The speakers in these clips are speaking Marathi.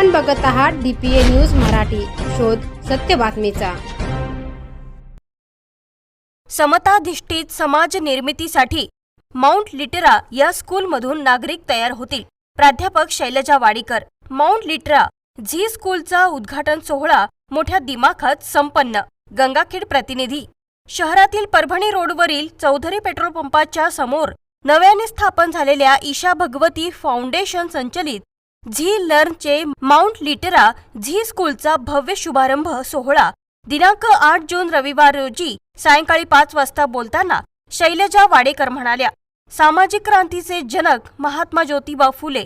आपण बघत आहात डीपीए न्यूज मराठी. शोध सत्य बातमीचा. समताधिष्ठित समाज निर्मितीसाठी माउंट लिटरा या स्कूलमधून नागरिक तयार होतील. प्राध्यापक Shailaja Wadikar Mount Litera Zee स्कूलचा उद्घाटन सोहळा मोठ्या दिमाखात संपन्न. गंगाखेड प्रतिनिधी. शहरातील परभणी रोडवरील चौधरी पेट्रोल पंपाच्या समोर नव्याने स्थापन झालेल्या ईशा भगवती फाउंडेशन संचलित झी लर्नचे माउंट लिटरा झी स्कूलचा भव्य शुभारंभ सोहळा. दिनांक आठ जून रविवार रोजी सायंकाळी पाच वाजता बोलताना शैलजा वाडेकर म्हणाल्या सामाजिक क्रांतीचे जनक महात्मा ज्योतिबा फुले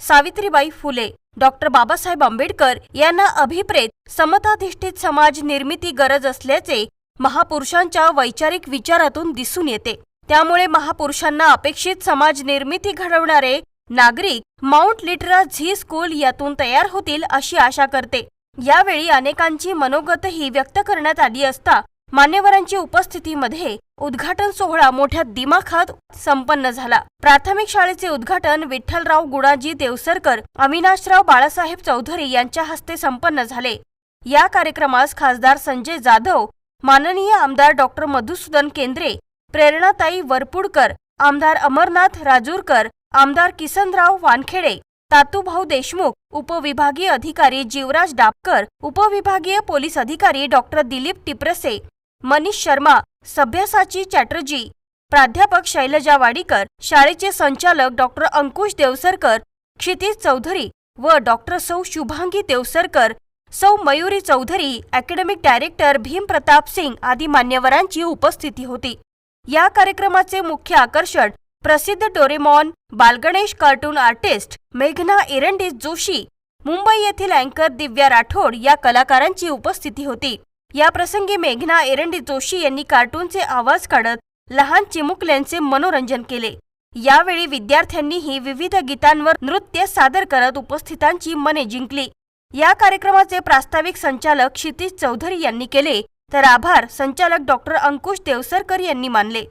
सावित्रीबाई फुले डॉक्टर बाबासाहेब आंबेडकर यांना अभिप्रेत समताधिष्ठित समाज निर्मिती गरज असल्याचे महापुरुषांच्या वैचारिक विचारातून दिसून येते. त्यामुळे महापुरुषांना अपेक्षित समाज निर्मिती घडवणारे नागरिक माउंट लिटरा झी स्कूल यातून तयार होतील अशी आशा करते. यावेळी अनेकांची मनोगतही व्यक्त करण्यात आली असता मान्यवरांच्या उपस्थितीमध्ये उद्घाटन सोहळा मोठ्या दिमाखात संपन्न झाला. प्राथमिक शाळेचे उद्घाटन विठ्ठलराव गुणाजी देवसरकर अविनाशराव बाळासाहेब चौधरी यांच्या हस्ते संपन्न झाले. या कार्यक्रमास खासदार संजय जाधव माननीय आमदार डॉक्टर मधुसूदन केंद्रे प्रेरणाताई वरपुडकर आमदार अमरनाथ राजूरकर आमदार किसनराव वानखेडे तातूभाऊ देशमुख उपविभागीय अधिकारी जीवराज डापकर उपविभागीय पोलीस अधिकारी डॉक्टर दिलीप टिप्रसे मनीष शर्मा सभ्यसाची चॅटर्जी प्राध्यापक शैलजा वाडीकर शाळेचे संचालक डॉक्टर अंकुश देवसरकर क्षितिज चौधरी व डॉक्टर सौ शुभांगी देवसरकर सौ मयुरी चौधरी अकॅडमिक डायरेक्टर भीम प्रताप सिंग आदी मान्यवरांची उपस्थिती होती. या कार्यक्रमाचे मुख्य आकर्षण प्रसिद्ध डोरेमॉन बालगणेश कार्टून आर्टिस्ट मेघना एरंडीस जोशी मुंबई येथील अँकर दिव्या राठोड या कलाकारांची उपस्थिती होती. या प्रसंगी मेघना एरंडी जोशी यांनी कार्टूनचे आवाज काढत लहान चिमुकल्यांचे मनोरंजन केले. यावेळी विद्यार्थ्यांनीही विविध गीतांवर नृत्य सादर करत उपस्थितांची मने जिंकली. या कार्यक्रमाचे प्रास्ताविक संचालक क्षितिज चौधरी यांनी केले तर आभार संचालक डॉक्टर अंकुश देवसरकर यांनी मानले.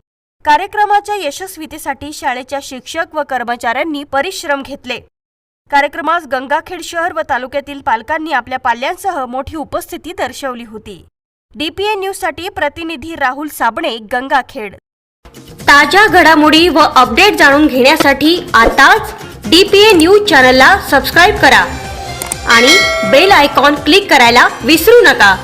कार्यक्रमाच्या यशस्वीतेसाठी शाळेच्या शिक्षक व कर्मचाऱ्यांनी परिश्रम घेतले. कार्यक्रमास गंगाखेड शहर व तालुक्यातील पालकांनी आपल्या पाल्यांसह मोठी उपस्थिती दर्शवली होती. डीपीए न्यूजसाठी प्रतिनिधी राहुल साबणे गंगाखेड. ताज्या घडामोडी व अपडेट जाणून घेण्यासाठी आताच डीपीए न्यूज चॅनलला सबस्क्राईब करा आणि बेल आयकॉन क्लिक करायला विसरू नका.